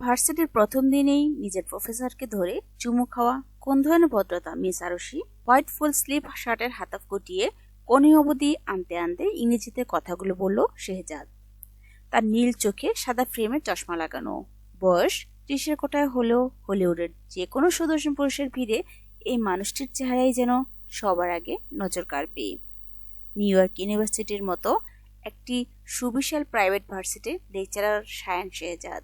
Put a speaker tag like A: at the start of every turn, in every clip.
A: ভার্সিটির প্রথম দিনেই নিজের প্রফেসরকে ধরে চুমু খাওয়া কোন ধরনের ভদ্রতা miss Arshi, white full sleeve শার্টের হাতাফ গুটিয়ে কোনে অবধি আনতে আনতে ইংরেজিতে কথাগুলো বলল শেহজাদ। তার নীল চোখে সাদা ফ্রেমের চশমা লাগানো। বয়স ত্রিশের কোটায় হলেও হলিউডের যে কোনো সুদর্শন পুরুষের ভিড়ে এই মানুষটির চেহারাই যেন সবার আগে নজর কাড়বে। নিউ ইয়র্ক ইউনিভার্সিটির মতো একটি সুবিশাল প্রাইভেট ভার্সিটির লেকচারার সায়ান শেহজাদ।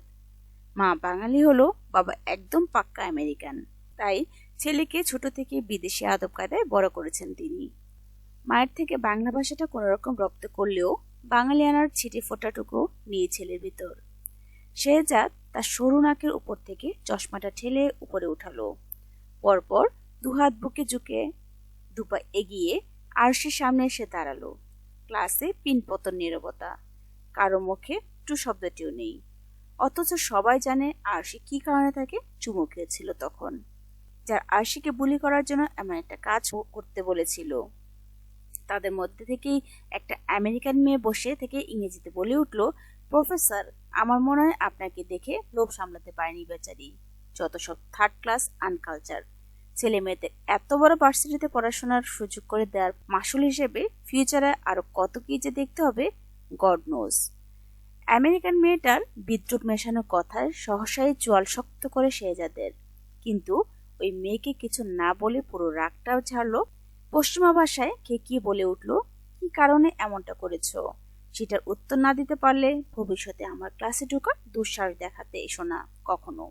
A: মা বাঙালি হলো বাবা একদম পাক্কা আমেরিকান। তাই ছেলেকে ছোট থেকে বিদেশি আদব কায়দায় বড় করেছেন তিনি। মায়ের থেকে বাংলা ভাষাটা কোনোরকম রপ্ত করলেও বাঙালি আনার ছিটে ফোটাটুকু নিয়ে ছেলের ভিতর। শেহজাদ তার সরু নাকের উপর থেকে চশমাটা ঠেলে উপরে উঠালো। পরপর দুহাত বুকে ঝুঁকে দুপা এগিয়ে আরশির সামনে এসে দাঁড়াল। ক্লাসে পিনপতন নীরবতা। কারও মুখে টু শব্দটিও নেই। অথচ সবাই জানে আরশি কি কারণে তাকে চুমু খেয়েছিল তখন। যার আরশিকে বুলি করার জন্য এমন একটা কাজ করতে বলেছিল। তাদের মধ্যে থেকেই একটা আমেরিকান মেয়ে বসে থেকে ইংরেজিতে বলে উঠল, প্রফেসর, আমার মনে হয় আপনাকে দেখে লোভ সামলাতে পারেনি বেচারি। যত সব থার্ড ক্লাস আনকালচার ছেলে মেয়েদের এত বড় ভার্সিটিতে পড়াশোনার সুযোগ করে দেওয়ার মাসুল হিসেবে ফিউচারে আরও কত কি যে দেখতে হবে গড নোজ আমেরিকান মেয়েটার বিদ্রুপ মেশানো কথায় সহসাই চোয়াল শক্ত করে শেহজাদের কিন্তু ওই মেয়েকে কিছু না বলে পুরো রাগটাও ছাড়লো। পশ্চিমা ভাষায় খেকিয়ে বলে উঠল, কি কারণে এমনটা করেছ? সেটার উত্তর না দিতে পারলে ভবিষ্যতে আমার ক্লাসে ঢোকার দুঃসাহস দেখাতে এসো না, কখনো।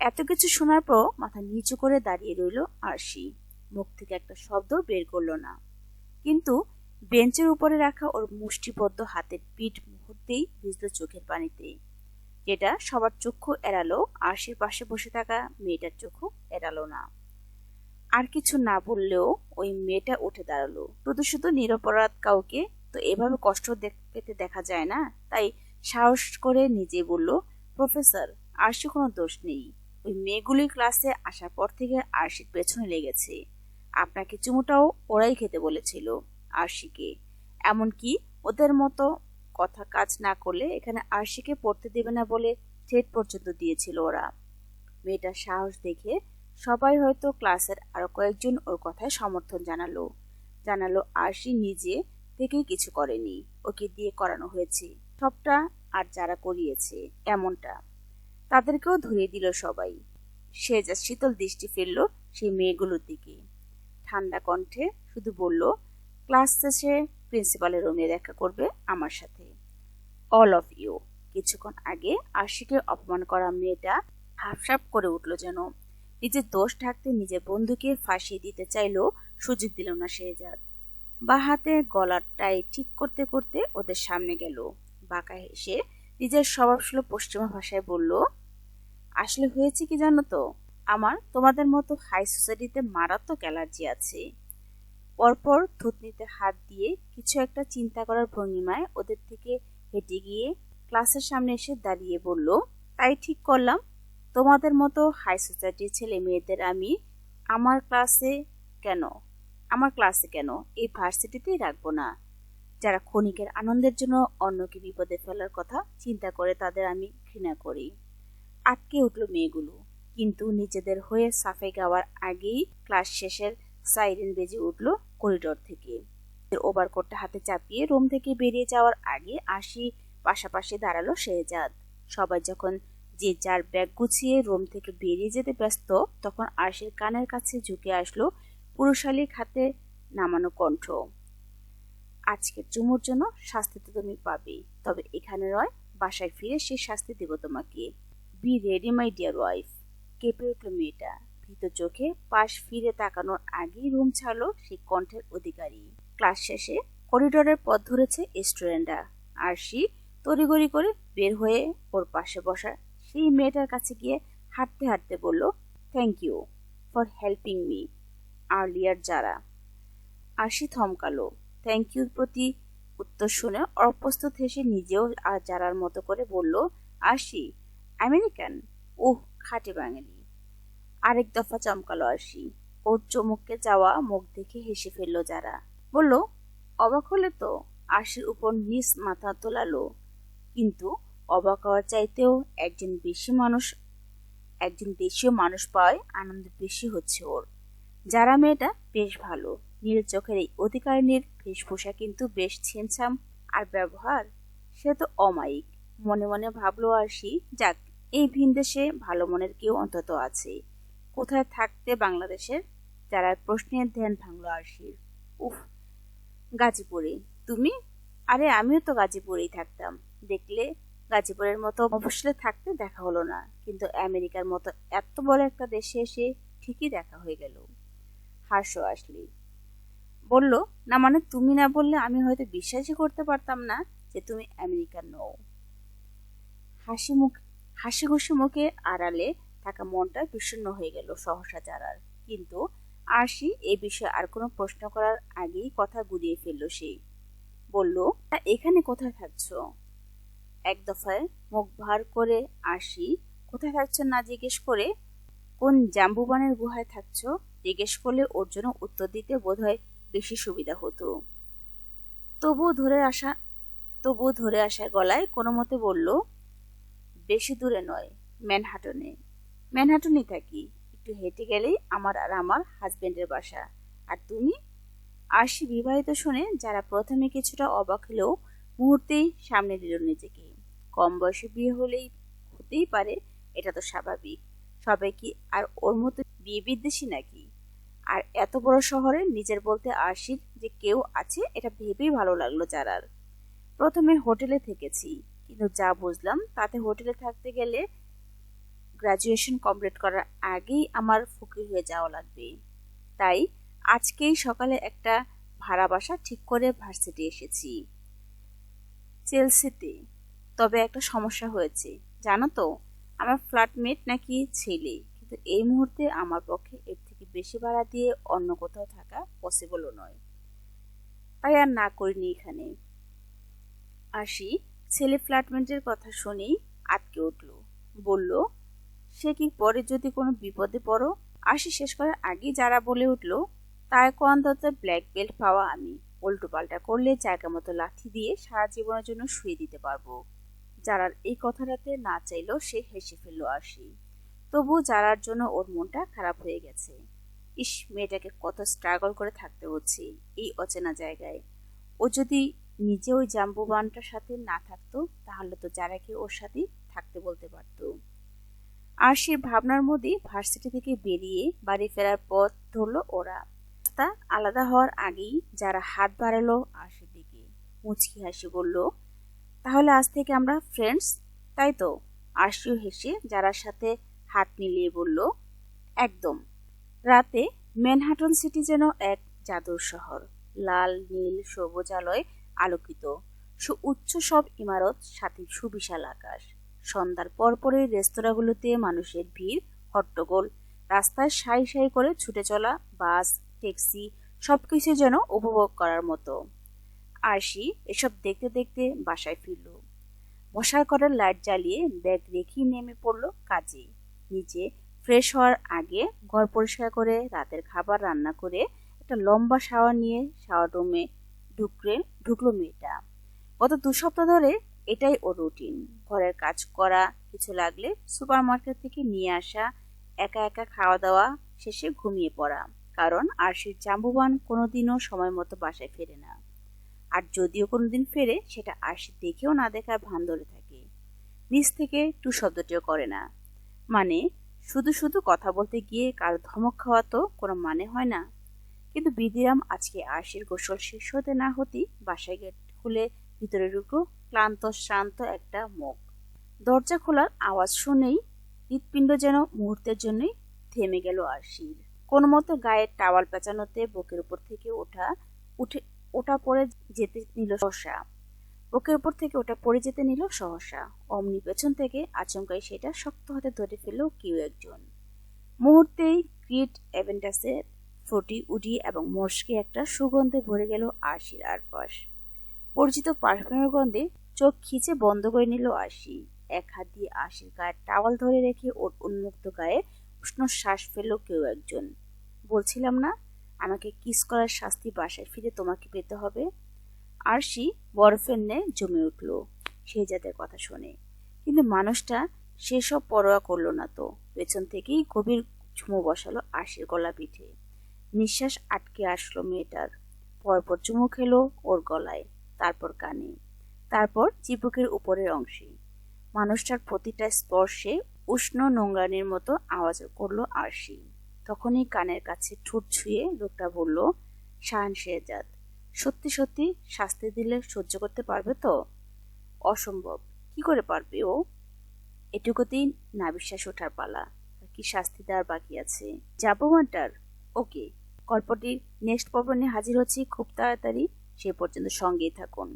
A: এত কিছু শোনার পর মাথা নিচু করে দাঁড়িয়ে রইল আরশি। মুখ থেকে একটা শব্দ বের করল না। কিন্তু বেঞ্চের উপরে রাখা ওর মুষ্টিবদ্ধ হাতের পিঠ মুহূর্তেই ভিজল চোখের পানিতে। যেটা সবার চক্ষু এড়ালো আরশির পাশে বসে থাকা মেয়েটার চক্ষু এড়ালো না। আর কিছু না বললেও ওই মেয়েটা উঠে দাঁড়াল। শুধু শুধু নিরপরাধ কাউকে তো এভাবে কষ্ট পেতে দেখা যায় না। তাই সাহস করে নিজে বলল, প্রফেসর আরশি কোনো দোষ নেই। ওই মেয়েগুলি ক্লাসে আসার পর থেকে আরশির পেছনে লেগেছে। আপনাকে চুমুটাও ওরাই খেতে বলেছিল। আরশিকে। এমনকি ওদের মতো কথা কাজ না করলে এখানে আরশিকে পড়তে দেবে না বলে থ্রেট পর্যন্ত দিয়েছিল ওরা। মেয়েটার সাহস দেখে সবাই হয়তো ক্লাসের আরও কয়েকজন ওর কথায় সমর্থন জানালো। জানালো আরশি নিজে থেকেই কিছু করেনি, ওকে দিয়ে করানো হয়েছে। সবটা আর যারা করিয়েছে, এমনটা। তাদেরকেও ধরিয়ে দিল সবাই। সে যা শীতল দৃষ্টি ফেলল সেই মেয়েগুলোর দিকে। ঠান্ডা কণ্ঠে শুধু বলল ক্লাস শেষে প্রিন্সিপালের রুমে দেখা করবে আমার সাথে। অল অফ ইউ কিছুক্ষণ আগে আশিকে অপমান করা মেয়েটা হাফসাপ করে উঠল যেন। নিজের দোষ ঢাকতে নিজের বন্ধুকে ফাঁসিয়ে দিতে চাইলেও সুযোগ দিল না সে শেহজাদ। বা হাতে গলার টাই ঠিক করতে করতে ওদের সামনে গেল। বাঁকা হেসে নিজের স্বভাবসুলভ পশ্চিমা ভাষায় বলল, আসলে হয়েছে কি জানো তো? আমার তোমাদের মতো হাই সোসাইটিতে মারাত্মক অ্যালার্জি আছে। পরপর থুতনিতে হাত দিয়ে কিছু একটা চিন্তা করার ভঙ্গিমায় ওদের থেকে হেঁটে গিয়ে ক্লাসের সামনে এসে দাঁড়িয়ে বলল, তাই ঠিক করলাম। তোমাদের মতো হাই সোসাইটির ছেলে মেয়েদের আমি আমার ক্লাসে কেন? আমার ক্লাসে কেন? এই ভার্সিটিতেই রাখব না। যারা ক্ষণিকের আনন্দের জন্য অন্যকে বিপদে ফেলার কথা চিন্তা করে তাদের আমি ঘৃণা করি। আটকে উঠল মেয়েগুলো। কিন্তু নিজেদের হয়ে সাফে গাওয়ার আগেই ক্লাস শেষের সাইরেন বেজে উঠল করিডোর থেকে। ওভারকোটটা হাতে চাপিয়ে রুম থেকে বেরিয়ে যাওয়ার আগে আসি পাশাপাশি দাঁড়াল শেহজাদ। সবাই যখন যে যার ব্যাগ গুছিয়ে রুম থেকে বেরিয়ে যেতে ব্যস্ত, তখন আশির কানের কাছে ঝুঁকে আসলো পুরুষালী খাতে নামানো কণ্ঠ। আজকের চুমুর জন্য শাস্তি তো তুমি পাবে তবে এখানে নয়, বাসায় ফিরে সে শাস্তি দেব তোমাকে। Be ready my dear wife কেঁপে উঠল মেয়েটা? ভীত চোখে পাশ ফিরে তাকানোর আগেই রুম ছাড়লো সেই কণ্ঠের অধিকারী। ক্লাস শেষে করিডোরের পথ ধরেছে স্টুডেন্টরা আর সে তড়িগড়ি করে বের হয়ে ওর পাশে বসা সেই মেয়েটার কাছে গিয়ে হাঁটতে হাঁটতে বলল thank you for helping me earlier যারা। আশি থমকালো থ্যাংক ইউর প্রতি উত্তর শুনে অপ্রস্তুত হেসে নিজেও আর যারার মতো করে বলল আশি আমেরিকান ওহ খাটে বাঙালি। আরেক দফা চমকালো আরশি। ওর চমুককে যাওয়া মুখ দেখে হেসে ফেলল যারা। বলল, অবাক হলে তো? আশির উপর নিজ মাথা তোলালো। কিন্তু অবাক হওয়ার চাইতেও একজন বেশি মানুষ, একজন দেশীয় মানুষ পাওয়ায় আনন্দ বেশি হচ্ছে ওর। যারা মেয়েটা বেশ ভালো, নীল চোখের এই অধিকারিণীর বেশভূষা কিন্তু বেশ ছেনছাম আর ব্যবহার? সে তো অমায়িক। মনে মনে ভাবলো আরশি, যাক, এই ভিনদেশে ভালো মনের কেউ অন্তত আছে। কোথায় থাকতে বাংলাদেশের? যারা প্রশ্নের ধ্যান ভাঙলো আরশির। উফ গাজীপুরে তুমি? আরে, আমিও তো গাজীপুরেই থাকতাম। দেখলে গাজীপুরের মতো মফসলে থাকতে দেখা হলো না। কিন্তু আমেরিকার মতো এত বড় একটা দেশে এসে ঠিকই দেখা হয়ে গেল। হাস্য আসলি বলল, না মানে তুমি না বললে আমি হয়তো বিশ্বাসই করতে পারতাম না যে তুমি আমেরিকার নও। হাসি মুখ হাসি খুশি মুখে আড়ালে থাকা মনটা বিষণ্ণ হয়ে গেল সহসা যারার কিন্তু আরশি এই বিষয়ে আর কোনো প্রশ্ন করার আগেই কথা গুলিয়ে ফেলল সে। বলল এখানে কোথায় থাকছো? এক দফায় মুখ ভার করে আসি কোথায় থাকছো না জিজ্ঞেস করে? কোন জাম্বুবানের গুহায় থাকছো? জিজ্ঞেস করলে ওর জন্য উত্তর দিতে বোধহয় বেশি সুবিধা হতো। তবু ধরে আসা তবু ধরে আসা গলায় কোনো মতে বলল, বেশি দূরে নয়, ম্যানহাটনে। ম্যানহাটনই থাকি। একটু হেঁটে গেলেই আমার আর আমার হাজবেন্ডের বাসা। আর তুমি? আরশি বিবাহিত শুনে যারা প্রথমে কিছুটা অবাক হলেও মুহূর্তেই সামনে দিল নিজেকে। কম বয়সে বিয়ে হলেই হতেই পারে, এটা তো স্বাভাবিক। সবাই কি আর ওর মতো বিয়ে বিদ্বেষী নাকি? আর এত বড় শহরে নিজের বলতে আরশির যে কেউ আছে, এটা ভেবেই ভালো লাগল যারার। প্রথমে হোটেলে থেকেছি, কিন্তু যা বুঝলাম তাতে হোটেলে থাকতে গেলে গ্রাজুয়েশন কমপ্লিট করার আগেই আমার ফকির হয়ে যাওয়া লাগবে। তাই আজকেই সকালে একটা ভাড়া বাসা ঠিক করে ভার্সিটি এসেছি। চেলসিতে। তবে একটা সমস্যা হয়েছে। জানো তো, আমার ফ্ল্যাটমেট নাকি ছেলে, কিন্তু এই মুহূর্তে আমার পক্ষে এর থেকে বেশি ভাড়া দিয়ে অন্য কোথাও থাকা পসিবলও নয়। তাই আর না করিনি এখানে। আসি, ছেলে ফ্ল্যাটমেন্টের কথা শুনেই আটকে উঠল। বলল সে কি পরে যদি কোনো বিপদে পড়ো? আসি শেষ করার আগে যারা বলে উঠল অন্তত ব্ল্যাক বেল্ট পাওয়া আমি। উল্টো পাল্টা করলে জায়গা মতো লাঠি দিয়ে সারা জীবনের জন্য শুয়ে দিতে পারব। যারার এই কথাটাতে না চাইলেও সে হেসে ফেলল আসি তবু যারার জন্য ওর মনটা খারাপ হয়ে গেছে। ইস, মেয়েটাকে কত স্ট্রাগল করে থাকতে হচ্ছে এই অচেনা জায়গায়। ও যদি নিজে ওই জাম্বুবানটার সাথে না থাকতো, তাহলে তো যারাকে ওর সাথে থাকতে বলতে পারতো। আরশির ভাবনার মধ্যে ভার্সিটি থেকে বেরিয়ে বাড়ি ফেরার পথ ধরলো ওরা। রাস্তা আলাদা হওয়ার আগেই যারা হাত বাড়ালো আরশির দিকে মুচকি হাসি বলল, তাহলে আজ থেকে আমরা ফ্রেন্ডস তাই তো, আরশিও হেসে যারার সাথে হাত মিলিয়ে বলল, একদম। রাতে ম্যানহাটন সিটি যেন এক জাদুর শহর। লাল, নীল, সবুজ আলোয় আলোকিত। সু, উচ্চ সব ইমারত, সাথে সুবিশাল আকাশ। সন্ধ্যার পরপরই রেস্তোরাঁগুলোতে মানুষের ভিড়, হট্টগোল। রাস্তায় সাই সাই করে ছুটে চলা, বাস, ট্যাক্সি সব কিছু যেন উপভোগ করার মতো। আরশি এসব দেখতে দেখতে বাসায় ফিরল। মশার করার লাইট জ্বালিয়ে ব্যাগ রেখেই নেমে পড়ল কাজে। নিচে ফ্রেশ হওয়ার আগে ঘর পরিষ্কার করে রাতের খাবার রান্না করে একটা লম্বা শাওয়ার নিয়ে শাওয়ার রুমে ঢুকলে ঢুকলো মেয়েটা। গত দু সপ্তাহ ধরে এটাই ওর রুটিন ঘরের কাজ করা, কিছু লাগলে সুপার মার্কেট থেকে নিয়ে আসা, একা একা খাওয়া দাওয়া, শেষে ঘুমিয়ে পড়া। কারণ আরশির জাম্বুবান কোনোদিনও সময় মতো বাসায় ফেরে না। আর যদিও কোনোদিন ফেরে, সেটা আরশি দেখেও না দেখার ভান ধরে থাকে। নিজ থেকে টু শব্দটিও করে না। মানে শুধু শুধু কথা বলতে গিয়ে কারও ধমক খাওয়া তো কোনো মানে হয় না। কিন্তু বিদিরাম আজকে আরশির গোসল শেষ হতে না হতেই বাসায় গেট খুলে ভিতরে ঢুকলো ক্লান্ত শ্রান্ত একটা মুখ। দরজা খোলার আওয়াজ শুনেই হৃৎপিণ্ড যেন মুহূর্তের জন্যই থেমে গেল আরশির। কোনো মতো গায়ে টাওয়াল পেঁচানোতে বুকের উপর থেকে ওঠা, উঠে ওটা পড়ে যেতে নিল সহসা। বুকের উপর থেকে ওটা পড়ে যেতে নিল সহসা। অমনি পেছন থেকে আচমকাই সেটা শক্ত হাতে ধরে ফেলল কেউ একজন। মুহূর্তেই ক্রিট অ্যাভেন্টাসের ফ্রুটি উডি এবং মস্কে একটা সুগন্ধে ভরে গেল আশির আরপাশ। পরিচিত পারফিউমের গন্ধে চোখ খিচে বন্ধ করে নিল আশি এক হাত দিয়ে আশির গায়ে টাওয়াল ধরে রেখে ওর উন্মুক্ত গায়ে উষ্ণ শ্বাস ফেলল কেউ একজন। বলছিলাম না, আমাকে কিস করার শাস্তি বাসায় ফিরে তোমাকে পেতে হবে? আরশি বরফের ন্যায় জমে উঠল সেই জাতের কথা শুনে। কিন্তু মানুষটা সেসব পরোয়া করল না তো। পেছন থেকেই গভীর চুমু বসালো আশির গলা পিঠে। নিঃশ্বাস আটকে আসলো মেয়েটার। পরপর চুমু খেলো ওর গলায়, তারপর কানে। তারপর চিপুকের উপরের অংশে। মানুষটার প্রতিটা স্পর্শে উষ্ণ নোংরানির মতো আওয়াজ করল আরশি। তখনই কানের কাছে ঠোঁট ছুঁয়ে লোকটা বলল শাহান শেহজাদ, সত্যি সত্যি শাস্তি দিলে সহ্য করতে পারবে তো? অসম্ভব, কি করে পারবে ও? এটুকুতেই না বিশ্বাস ওঠার পালা কি শাস্তি দেওয়ার বাকি আছে? যাব ওয়ান্টার ওকে, গল্পটির নেক্সট পর্ব নিয়ে হাজির হচ্ছি। খুব তাড়াতাড়ি সে পর্যন্ত সঙ্গেই থাকুন।